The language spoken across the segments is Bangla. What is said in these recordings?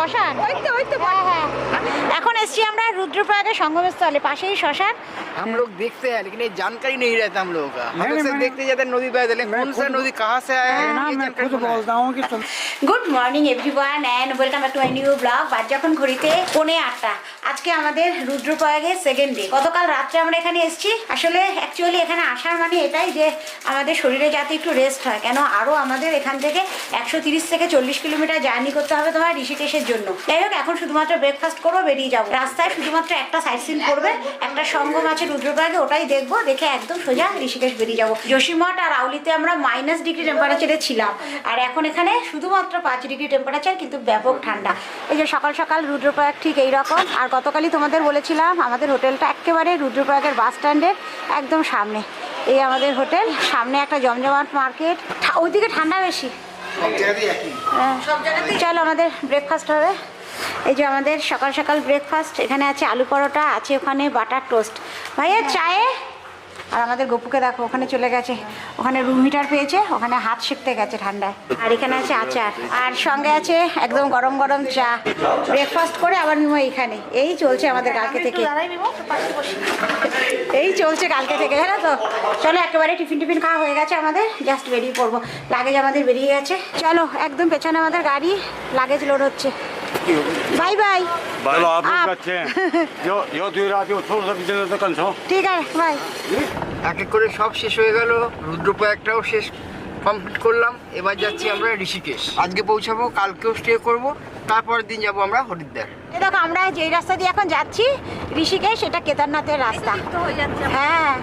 শ্মশান ওই তো ওই তো হ্যাঁ হ্যাঁ এখন এসছি আমরা रुद्रप्रयाग संगम स्थले पाशे ही श्मशान हम लोग देखते हैं लेकिन ये जानकारी नहीं रहता हम लोगों का हम नहीं, लोग सिर्फ मैं- देखते जाते हैं नदी बह लेकिन मैं कौन सा खुद- नदी कहाँ से आया है না ये मैं जानकारी खुद कौन है? बोलता हूँ कि तुम good morning everyone and welcome back to my new blog বাদ যখন ঘড়িতে পৌনে আটটা আজকে আমাদের রুদ্রপ্রয়াগের সেকেন্ড ডে গতকাল রাত্রে আমরা এখানে এসেছি আসলে অ্যাকচুয়ালি এখানে আসার মানে এটাই যে আমাদের শরীরে যাতে একটু রেস্ট হয় কেন আরও আমাদের এখান থেকে একশো তিরিশ থেকে চল্লিশ কিলোমিটার জার্নি করতে হবে তোমার ঋষিকেশের জন্য যাই হোক এখন শুধুমাত্র ব্রেকফাস্ট করবো বেরিয়ে যাবো রাস্তায় শুধুমাত্র একটা সাইড সিন করবে একটা সঙ্গম আছে রুদ্রপ্রয়াগে ওটাই দেখব দেখে একদম সোজা ঋষিকেশ বেরিয়ে যাব। যোশীমঠ আর আউলিতে আমরা মাইনাস ডিগ্রি টেম্পারেচারে ছিলাম। আর এখন এখানে শুধুমাত্র পাঁচ ডিগ্রি টেম্পারেচার কিন্তু ব্যাপক ঠান্ডা। এই যে সকাল সকাল রুদ্রপ্রয়াগ ঠিক এই রকম। আর গতকালই তোমাদের বলেছিলাম আমাদের হোটেলটা একেবারে রুদ্রপ্রয়াগের বাস স্ট্যান্ডের একদম সামনে। এই আমাদের হোটেল সামনে একটা জমজমাট মার্কেট ওইদিকে ঠান্ডা বেশি। হ্যাঁ। চলো আমাদের ব্রেকফাস্ট হবে। এই যে আমাদের সকাল সকাল ব্রেকফাস্ট এখানে আছে আলু পরোটা আছে ওখানে বাটার টোস্ট ভাইয়া চায়ে? আর আমাদের গপুকে দেখো ওখানে চলে গেছে। ওখানে রুম হিটার পেয়েছে ওখানে হাত শিখতে গেছে ঠান্ডায়। আর এখানে আছে আচার। আর সঙ্গে আছে একদম গরম গরম চা। ব্রেকফাস্ট করে আবার নিবো এইখানে। এই চলছে আমাদের কালকে থেকে। এই চলছে কালকে থেকে জানো তো? চলো একেবারে টিফিন টিফিন খাওয়া হয়ে গেছে আমাদের। জাস্ট বেরিয়ে পড়ব। লাগেজ আমাদের বেরিয়ে গেছে। চলো একদম পেছনে আমাদের গাড়ি। লাগেজ লোড হচ্ছে। বাই বাই चलो आप आप- लोग अच्छे हैं जो जो दुई रात को थोड़ा सा बिजनेस तो कंसो ঠিক আছে বাই এক এক করে সব শেষ হয়ে গেল রুদ্রপ্রয়াগটাও শেষ কমপ্লিট করলাম এবার যাচ্ছি আমরা ঋষিকেশ আজকে পৌঁছাবো কালকেও স্টে করব তারপরের দিন যাব আমরা হরিদ্বার এই দেখো আমরা যেই রাস্তা দিয়ে এখন যাচ্ছি ঋষিকেশ এটা কেদারনাথের রাস্তা হ্যাঁ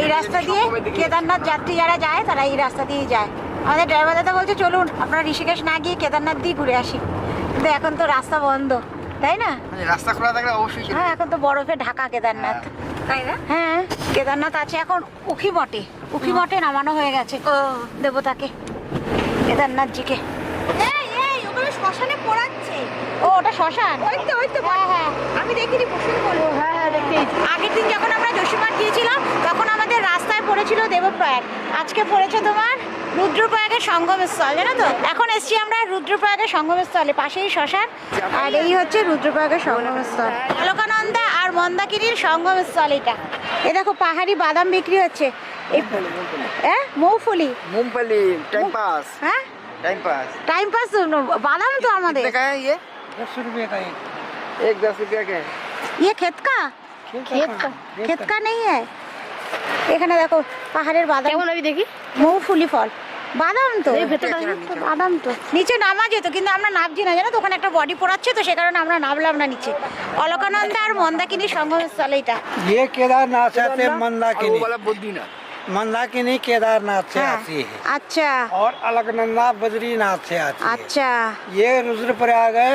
এই রাস্তা দিয়ে কেদারনাথ যাত্রী যারা যায় তারা এই রাস্তা দিয়েই যায় আমাদের ড্রাইভার দাদা বলছে চলুন আপনারা ঋষিকেশ না গিয়ে কেদারনাথ দিয়ে ঘুরে আসি কিন্তু এখন তো রাস্তা বন্ধ তাই না? মানে রাস্তা খোলা থাকলে অবশ্যই হ্যাঁ এখন তো বরফে ঢাকা কেদারনাথ। তাই না? হ্যাঁ কেদারনাথ আছে এখন উখি মঠে উখি মঠে নামানো হয়ে গেছে। দেবতাকে কেদারনাথ জিকে ওগুলো শ্মশানে পড়াচ্ছে। ও ওটা শ্মশান? ওই তো ওই তো হ্যাঁ হ্যাঁ। আমি দেখিনি প্রশ্ন করব হ্যাঁ হ্যাঁ দেখতেই আগের দিন যখন আমরা যোশীমঠ গিয়েছিলাম তখন আমাদের রাস্তায় পড়েছিল দেবপ্রয়াগ। আজকে পড়েছে তোমার রুদ্রপ্রয়াগের সঙ্গম স্থল জানো তো এখন এসছি আমরা রুদ্রপ্রয়াগের সঙ্গম স্থলে পাশেই শ্মশান আর এই হচ্ছে রুদ্রপ্রয়াগের সঙ্গম স্থল অলকানন্দা আর মন্দাকিনীর সঙ্গম স্থল এটা এ দেখো পাহাড়ি বাদাম বিক্রি হচ্ছে এই হ্যাঁ মৌফুলি मूंगफली टाइम पास হ্যাঁ टाइम पास টাইম পাস বাদাম তো আমাদের कितने का है ये दस रुपये का एक एक दस रुपया का है ये खेत का खेत का खेत का नहीं है এখানে দেখো পাহাড়ের বাদাম কেমন আমি দেখি মৌফুলি ফল বাদাম তো এই ভেতরটা নিচে, নিচে। বাদাম তো নিচে নামা যেত কিন্তু আমরা নামছি না জানো তো ওখানে একটা বডি পড়াচ্ছে তো সে কারণে আমরা নামলাম না নিচে অলকানন্দা আর মন্দাকিনী সঙ্গম স্থল এটা ये केदारनाथ से आते हैं और वो मंदाकिनी वाला बुद्धिनाथ मंदाकिनी केदारनाथ से হ্যাঁ आती है আচ্ছা और अलकनंदा बद्रीनाथ से आती है আচ্ছা ये रुद्रप्रयाग है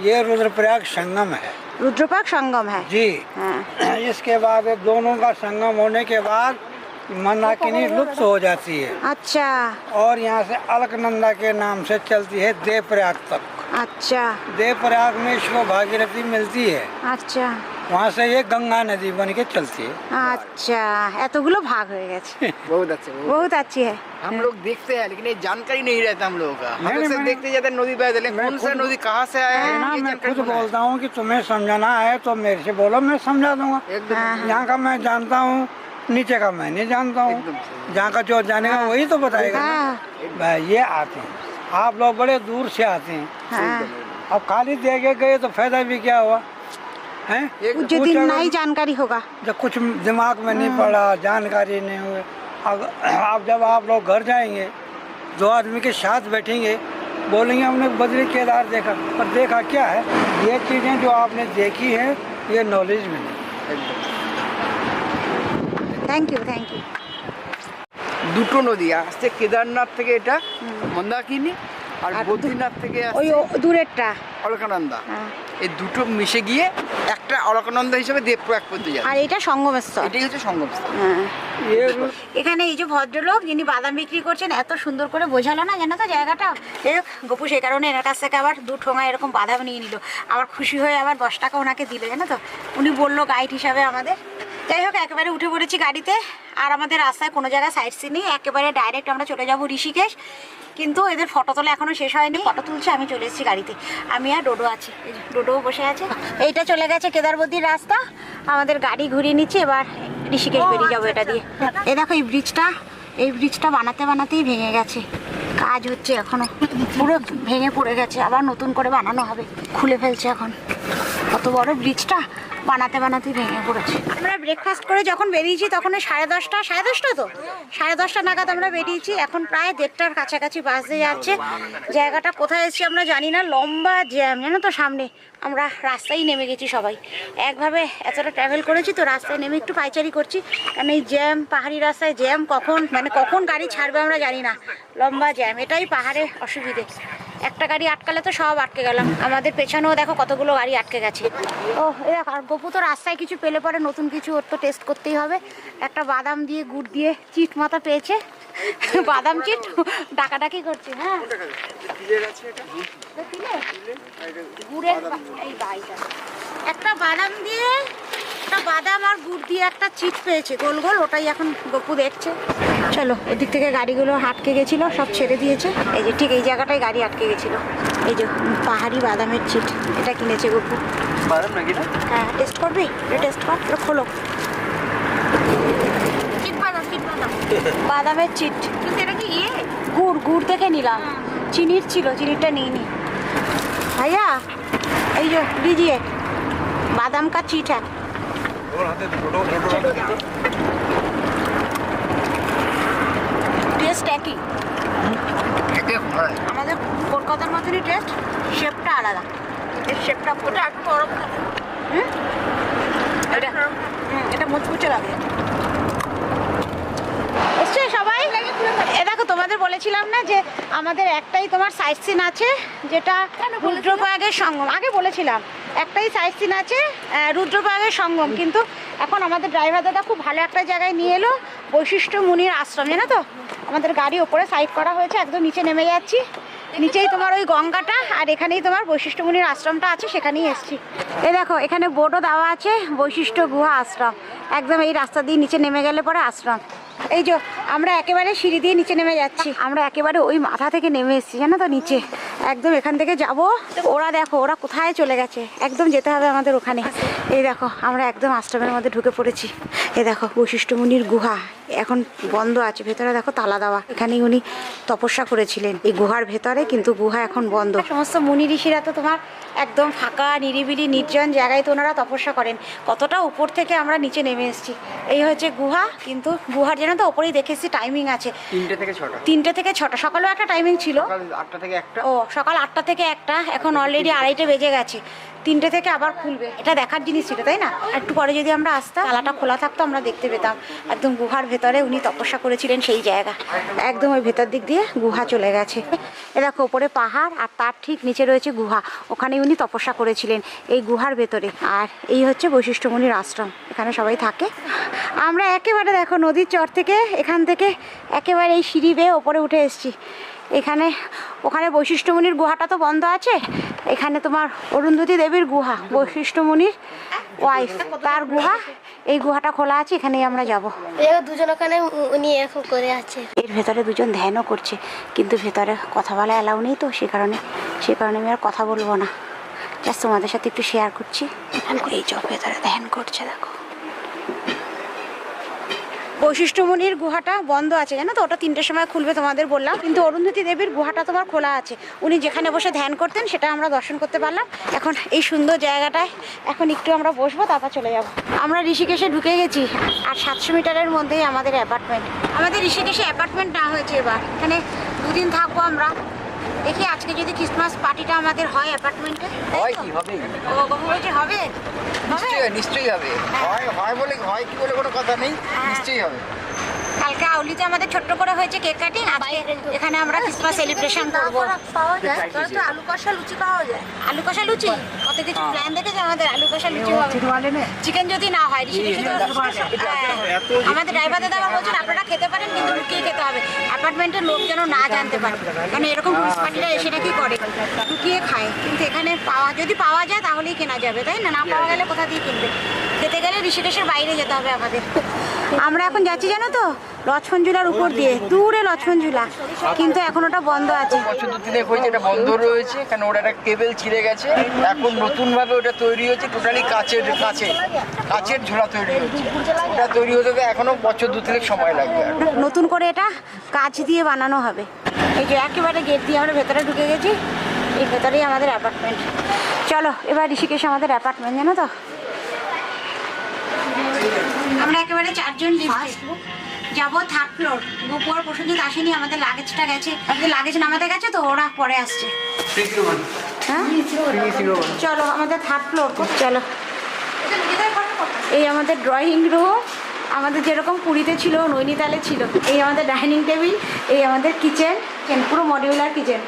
ये रुद्रप्रयाग संगम है রুদ্রপাক সঙ্গম হ্যাঁ जी হ্যাঁ इसके बाद दोनों का संगम होने के बाद मंदाकिनी लुप्त हो जाती है আচ্ছা और यहाँ से अलकनंदा के नाम से चलती है देवप्रयाग तक আচ্ছা देवप्रयाग में इसको भागीरथी मिलती है আচ্ছা वहाँ से ये गंगा नदी बन के चलती है আচ্ছা এতগুলো ভাগ হয়ে গেছে बहुत अच्छे बहुत বহুত अच्छी है हम लोग देखते हैं लेकिन ये जानकारी नहीं रहता हम लोगों का हम नहीं, लोग नहीं, सिर्फ मैं- देखते जाते हैं नदी बह लेकिन मैं कौन सा खुद- नदी कहाँ से आया है ना ये मैं जानकारी खुद कौन है? बोलता हूँ कि तुम्हें समझाना है तो मेरे से बोलो मैं समझा दूंगा एकदम यहाँ का मैं जानता हूँ नीचे का मैं नहीं जानता हूँ। जहाँ का जो जानेगा वही तो बताएगा हाँ। भाई, ये आते हैं। आप लोग बड़े दूर से आते हैं। हाँ। अब खाली दे के गए तो फ़ायदा भी क्या हुआ? है? जो कुछ दिन नहीं जानकारी होगा। जब कुछ दिमाग में नहीं पड़ा जानकारी नहीं हुई। अब अब जब आप लोग घर जाएँगे दो आदमी के साथ बैठेंगे बोलेंगे हमने बद्री केदार देखा पर देखा क्या है? ये चीज़ें जो आपने देखी है ये नॉलेज में। থ্যাংক ইউ থ্যাংক ইউ দুটো নদী আসছে কেদারনাথ থেকে এটা মন্দাকিনী আর আর বদ্রীনাথ থেকে ওই দূরেরটা। অলকানন্দা। হ্যাঁ। এই দুটো মিশে গিয়ে একটা অলকানন্দা হিসেবে দেবপ্রয়াগ পর্যন্ত যায় আর এটা সঙ্গমেশ্বর। এটাই হচ্ছে সঙ্গম স্থল হ্যাঁ এখানে এই যে ভদ্রলোক যিনি বাদাম বিক্রি করছেন এত সুন্দর করে বোঝালো না জানো তো জায়গাটা? যাই হোক গপু সেই কারণে এনার কাছ থেকে আবার দু ঠোঙা এরকম বাদাম নিয়ে নিল। আবার খুশি হয়ে আবার দশ টাকা ওনাকে দিল জানো তো? উনি বলল গাইড হিসাবে আমাদের। যাই হোক একেবারে উঠে পড়েছি গাড়িতে। আর আমাদের রাস্তায় কোনো জায়গায় সাইড সিন নেই। একেবারে ডাইরেক্ট আমরা চলে যাব ঋষিকেশ। কিন্তু এদের ফটো তোলা এখনও শেষ হয়নি। ফটো তুলছে আমি চলে এসেছি গাড়িতে। আমি আর ডোডো আছি। ডোডোও বসে আছে। এইটা চলে গেছে কেদারবদ্দির রাস্তা। আমাদের গাড়ি ঘুরিয়ে নিচ্ছে এবার ঋষিকেশ বেরিয়ে যাব এটা দিয়ে। এ দেখো এই ব্রিজটা এই ব্রিজটা বানাতে বানাতেই ভেঙে গেছে। কাজ হচ্ছে এখনও। পুরো ভেঙে পড়ে গেছে। আবার নতুন করে বানানো হবে। খুলে ফেলছে এখন। কত বড় ব্রিজটা? বানাতে বানাতেই ভেঙে পড়েছে। আমরা ব্রেকফাস্ট করে যখন বেরিয়েছি, তখন সাড়ে দশটা সাড়ে দশটা তো? সাড়ে দশটা নাগাদ আমরা বেরিয়েছি, এখন প্রায় দেড়টার কাছাকাছি বাস দিয়ে যাচ্ছে। জায়গাটা কোথায় এসেছি আমরা জানি না, লম্বা জ্যাম, জানো তো সামনে? আমরা রাস্তায় নেমে গেছি সবাই। একভাবে এতটা ট্রাভেল করেছি তো রাস্তায় নেমে একটু পাইচারি করছি। কারণ এই জ্যাম, পাহাড়ি রাস্তায় জ্যাম কখন মানে কখন গাড়ি ছাড়বে আমরা জানি না। লম্বা জ্যাম, এটাই পাহাড়ে অসুবিধে। একটা গাড়ি আটকালে তো সব আটকে গেলাম। আমাদের পেছনেও দেখো কতগুলো গাড়ি আটকে গেছে। ও দেখো আর গপু তো রাস্তায় কিছু পেলে পরে নতুন কিছু ওর তো টেস্ট করতেই হবে। একটা বাদাম দিয়ে গুড় দিয়ে চিট মাথা পেয়েছে। বাদাম চিট ডাকাডাকি করছে হ্যাঁ। গুড়ের এই বাইটা একটা বাদাম দিয়ে একটা বাদাম আর গুড় দিয়ে একটা চিট পেয়েছে গোল গোল ওটাই এখন গপু দেখছে। চলো এদিক থেকে গাড়িগুলো আটকে গেছিল সব ছেড়ে দিয়েছে। এই যে ঠিক এই জায়গাটায় গাড়ি আটকে গেছিল। এই যে পাহাড়ি বাদামের চিট এটা কিনেছে গপু। বাদাম নাকি না হ্যাঁ টেস্ট করবি? এটা টেস্ট কর এটা খোলো। চিট বাদাম চিট বাদাম। বাদামের চিট। কিন্তু এটা কি ইয়ে? গুড় গুড় থেকে নিলাম। চিনির ছিল চিনিটা চিনিরটা নিইনি ভাইয়া এই যে লিজিয়ে। বাদাম কা চিট হ্যাঁ টেস্ট একই। আমাদের কলকাতার মতনই টেস্ট শেপটা আলাদা। এর শেপটা ওটা একটু বড় হুম? এটা এটা মুচমুচে লাগে। এসছে সবাই? এ দেখো তোমাদের বলেছিলাম না যে আমাদের একটাই তোমার সাইট সিন আছে যেটা রুদ্রপ্রয়াগের সঙ্গম। আগে বলেছিলাম। একটাই সাইট সিন আছে রুদ্রপ্রয়াগের সঙ্গম। কিন্তু এখন আমাদের ড্রাইভার দাদা খুব ভালো একটা জায়গায় নিয়ে এলো, বৈশিষ্ট্য মুনির আশ্রম, জানো তো? আমাদের গাড়ি ওপরে সাইড করা হয়েছে, একদম নিচে নেমে যাচ্ছি। নিচেই তোমার ওই গঙ্গাটা, আর এখানেই তোমার বৈশিষ্ট্য মুনির আশ্রমটা আছে, সেখানেই এসছি। এই দেখো, এখানে বোর্ডও দেওয়া আছে, বৈশিষ্ট্য গুহা আশ্রম। একদম এই রাস্তা দিয়ে নিচে নেমে গেলে পরে আশ্রম। এই যে, আমরা একেবারে সিঁড়ি দিয়ে নিচে নেমে যাচ্ছি। আমরা একেবারে ওই মাথা থেকে নেমে এসেছি, জানো তো, নিচে। একদম এখান থেকে যাব। ওরা দেখো, ওরা কোথায় চলে গেছে। একদম যেতে হবে আমাদের ওখানে। এই দেখো, আমরা একদম আশ্রমের মধ্যে ঢুকে পড়েছি। এই দেখো বৈশিষ্ট্য মুনির গুহা। এখন বন্ধ আছে, ভেতরে দেখো তালা দেওয়া। এখানেই উনি তপস্যা করেছিলেন। এই গুহার ভেতরে কিন্তু গুহা এখন বন্ধ। সমস্ত মুনি ঋষিরা তো তোমার একদম ফাঁকা, নিরিবিলি, নির্জন জায়গায় তো ওনারা তপস্যা করেন। কতটা উপর থেকে আমরা নিচে নেমে এসেছি। এই হচ্ছে গুহা, কিন্তু গুহার যেন তো ওপরেই দেখেছি টাইমিং আছে। তিনটে থেকে ছটা। তিনটে থেকে ছটা সকালেও একটা টাইমিং ছিল। আটটা থেকে একটা। ও সকাল আটটা থেকে একটা এখন অলরেডি আড়াইটে বেজে গেছে। তিনটে থেকে আবার খুলবে। এটা দেখার জিনিস ছিল, তাই না? একটু পরে যদি আমরা আসতাম, তালাটা খোলা থাকতো, আমরা দেখতে পেতাম। একদম গুহার ভেতরে উনি তপস্যা করেছিলেন সেই জায়গা। একদম ওই ভেতর দিক দিয়ে গুহা চলে গেছে। এ দেখো, ওপরে পাহাড়, আর তার ঠিক নিচে রয়েছে গুহা। ওখানে উনি তপস্যা করেছিলেন এই গুহার ভেতরে। আর এই হচ্ছে বৈশিষ্ট্যমণির আশ্রম। এখানে সবাই থাকে। আমরা একেবারে দেখো, নদীর চর থেকে এখান থেকে একেবারে এই সিঁড়ি বেয়ে ওপরে উঠে এসেছি। এখানে, ওখানে বৈশিষ্ট্যমণির গুহাটা তো বন্ধ আছে। এখানে তোমার অরুন্ধতী দেবীর গুহা বৈশিষ্ট্যমণির ওয়াইফ তার গুহা? এই গুহাটা খোলা আছে এখানেই আমরা যাব। দুজন ওখানে উনি এরকম করে আছে। এর ভেতরে দুজন ধ্যানও করছে কিন্তু ভেতরে কথা বলা অ্যালাউ নেই তো সে কারণে সে কারণে আমি আর কথা বলব না। জাস্ট তোমাদের সাথে একটু শেয়ার করছি। এই চোখ ভেতরে ধ্যান করছে দেখো। বৈশিষ্ট্যমণির গুহাটা বন্ধ আছে, জানো তো? ওটা তিনটের সময় খুলবে তোমাদের বললাম। কিন্তু অরুন্ধতী দেবীর গুহাটা তোমার খোলা আছে। উনি যেখানে বসে ধ্যান করতেন, সেটা আমরা দর্শন করতে পারলাম। এখন এই সুন্দর জায়গাটায় এখন একটু আমরা বসবো, তারপর চলে যাব। আমরা ঋষিকেশে ঢুকে গেছি, আর সাতশো মিটারের মধ্যেই আমাদের অ্যাপার্টমেন্ট। আমাদের ঋষিকেশে অ্যাপার্টমেন্ট না হয়েছে এবার। এখানে দুদিন থাকব আমরা। দেখি আজকে যদি ক্রিসমাস পার্টিটা আমাদের হয় অ্যাপার্টমেন্টে হয় কি? হবে ও বাবু হবে? হবে? নিশ্চয়ই নিশ্চয়ই হবে। হয়। হয় বলে হয় কি বলে কোনো কথা নেই হ্যাঁ। নিশ্চয়ই হবে। কালকে আউলিতে আমাদের ছোট্ট করে হয়েছে কেক কাটিং আজকে এখানে আমরা ক্রিসমাস সেলিব্রেশন করব। পাওয়া যায়। তো আলু কষা লুচি পাওয়া যায়। আলু কষা লুচি? কিছু প্ল্যান দেখেছে? আমাদের আলু কষা লুচি হবে। চিকেন যদি না হয় ঋষিকেশে হ্যাঁ। আমাদের ড্রাইভার দাদা আবার বলছেন আপনারা খেতে পারেন কিন্তু লুকিয়ে খেতে হবে। অ্যাপার্টমেন্টের লোক যেন না জানতে পারে। কারণ এরকম পুলিশ পার্টিরা এসে নাকি করে। লুকিয়ে লুকিয়ে খায়। কিন্তু এখানে পাওয়া যদি পাওয়া যায় তাহলেই কেনা যাবে তাই না? না পাওয়া গেলে কোথা দিয়ে কিনবে? খেতে গেলে ঋষিকেশের বাইরে যেতে হবে আমাদের। আমরা এখন যাচ্ছি জানো তো? লক্ষ্মণ ঝুলার উপর দিয়ে দূরে লক্ষ্মণ ঝুলা কিন্তু এখন ওটা বন্ধ আছে। বছর দু তিনেক হয়েছে এটা বন্ধ রয়েছে কারণ ওটা একটা কেবল ছিঁড়ে গেছে। এখন নতুন ভাবে ওটা তৈরি হয়েছে টোটালি কাচের কাছে কাচের ঝোলা তৈরি হয়েছে। ওটা তৈরি হতে তো এখনও বছর দু তিনেক সময় লাগবে নতুন করে এটা কাঁচ দিয়ে বানানো হবে। এই যে একেবারে গেট দিয়ে আমরা ভেতরে ঢুকে গেছি এই ভেতরেই আমাদের অ্যাপার্টমেন্ট চলো এবার ঋষিকেশ আমাদের অ্যাপার্টমেন্ট জানো তো? আমরা একেবারে চারজন যাব থার্ড ফ্লোর গোপুর প্রসেনজিৎ আসেনি আমাদের লাগেজটা গেছে। আমাদের লাগেজ নামাতে গেছে তো ওরা পরে আসছে। হ্যাঁ? চলো আমাদের থার্ড ফ্লোর চলো। এই আমাদের ড্রয়িং রুম আমাদের যেরকম পুরীতে ছিল নৈনিতালে ছিল। এই আমাদের ডাইনিং টেবিল এই আমাদের কিচেন পুরো মডিউলার কিচেন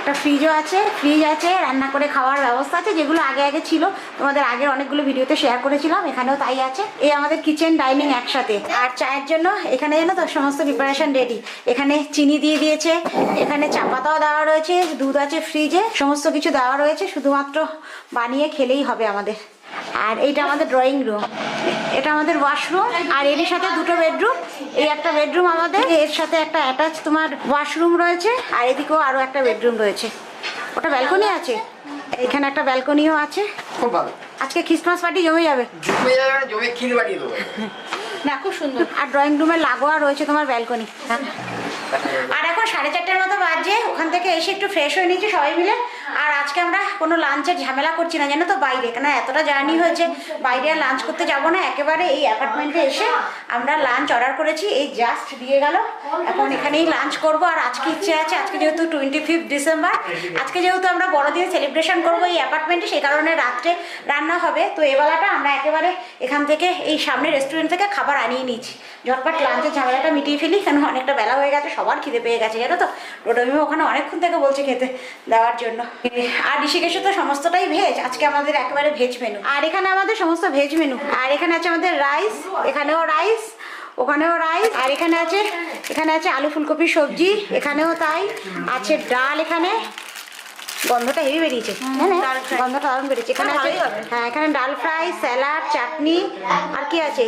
একটা ফ্রিজও আছে ফ্রিজ আছে, রান্না করে খাওয়ার ব্যবস্থা আছে, যেগুলো আগে আগে ছিল। তোমাদের আগের অনেকগুলো ভিডিওতে শেয়ার করেছিলাম, এখানেও তাই আছে। এই আমাদের কিচেন ডাইনিং একসাথে। আর চায়ের জন্য এখানে যেন তো, সমস্ত প্রিপারেশন রেডি এখানে চিনি দিয়ে দিয়েছে, এখানে চা পাতাও দেওয়া রয়েছে, দুধ আছে ফ্রিজে সমস্ত কিছু দেওয়া রয়েছে, শুধুমাত্র বানিয়ে খেলেই হবে আমাদের। আর এইটা আমাদের ড্রয়িং রুম এটা আমাদের ওয়াশরুম আর এর সাথে দুটো বেডরুম এই একটা বেডরুম আমাদের এর সাথে একটা অ্যাটাচ তোমার ওয়াশরুম রয়েছে আর এদিকেও আরও একটা বেডরুম রয়েছে। ওটা ব্যালকনি আছে। এখানে একটা ব্যালকনিও আছে। খুব ভালো। আজকে ক্রিসমাস পার্টি জমে যাবে। জমে যাবে জমে ক্ষীর বানিয়ে দেবো। না খুব সুন্দর। আর ড্রয়িং রুমের লাগোয়া রয়েছে তোমার ব্যালকনি আর এখন সাড়ে চারটের মতো বাজে, ওখান থেকে এসে একটু ফ্রেশ হয়ে নিয়েছি সবাই মিলে। আর আজকে আমরা কোনো লাঞ্চের ঝামেলা করছি না, জানো তো বাইরে। কেন এতটা জার্নি হয়েছে, বাইরে আর লাঞ্চ করতে যাব না, একেবারে এই অ্যাপার্টমেন্টে এসে আমরা লাঞ্চ অর্ডার করেছি, এই জাস্ট দিয়ে গেল। এখন এখানেই লাঞ্চ করব, আর আজকে ইচ্ছে আছে, আজকে যেহেতু টোয়েন্টি ফিফথ ডিসেম্বর আজকে যেহেতু আমরা বড়দিন সেলিব্রেশন করব এই অ্যাপার্টমেন্টে সেই কারণে রাত্রে রান্না হবে। তো এবেলাটা আমরা একেবারে এখান থেকে, এই সামনে রেস্টুরেন্ট থেকে খাবার আনিয়ে নিচ্ছি ঝটপট লাঞ্চের ঝামেলাটা মিটিয়ে ফেলি কেন অনেকটা বেলা হয়ে গেছে সবার খিদে পেয়ে গেছে জানো তো? রোডমিও ওখানে অনেকক্ষণ থেকে বলছে খেতে দেওয়ার জন্য। আর ঋষিকেশে তো সমস্তটাই ভেজ আজকে আমাদের একেবারে ভেজ মেনু আর এখানে আমাদের সমস্ত ভেজ মেনু আর এখানে আছে আমাদের রাইস এখানেও রাইস ওখানেও রাইস আর এখানে আছে এখানে আছে আলু ফুলকপি সবজি এখানেও তাই আছে ডাল এখানে। গন্ধটা হেভি বেরিয়েছে। হ্যাঁ গন্ধটা দারুণ বেরিয়েছে। এখানে আছে হ্যাঁ এখানে ডাল ফ্রাই স্যালাড চাটনি আর কি আছে?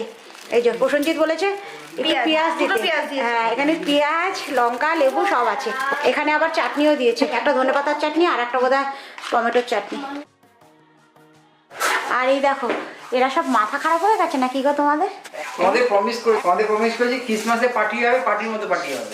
এই যে প্রসেনজিৎ বলেছে একটু পেঁয়াজ দিতে হ্যাঁ এখানে পেঁয়াজ লঙ্কা লেবু সব আছে এখানে আবার চাটনিও দিয়েছে একটা ধনে পাতার চাটনি আর একটা বোধহয় টমেটোর চাটনি আর এই দেখো এরা সব মাথা খারাপ হয়ে গেছে নাকি গো তোমাদের তোমাদের প্রমিস করে তোমাদের প্রমিস করেছি ক্রিসমাসে পার্টি হবে পার্টির মতো পার্টি হবে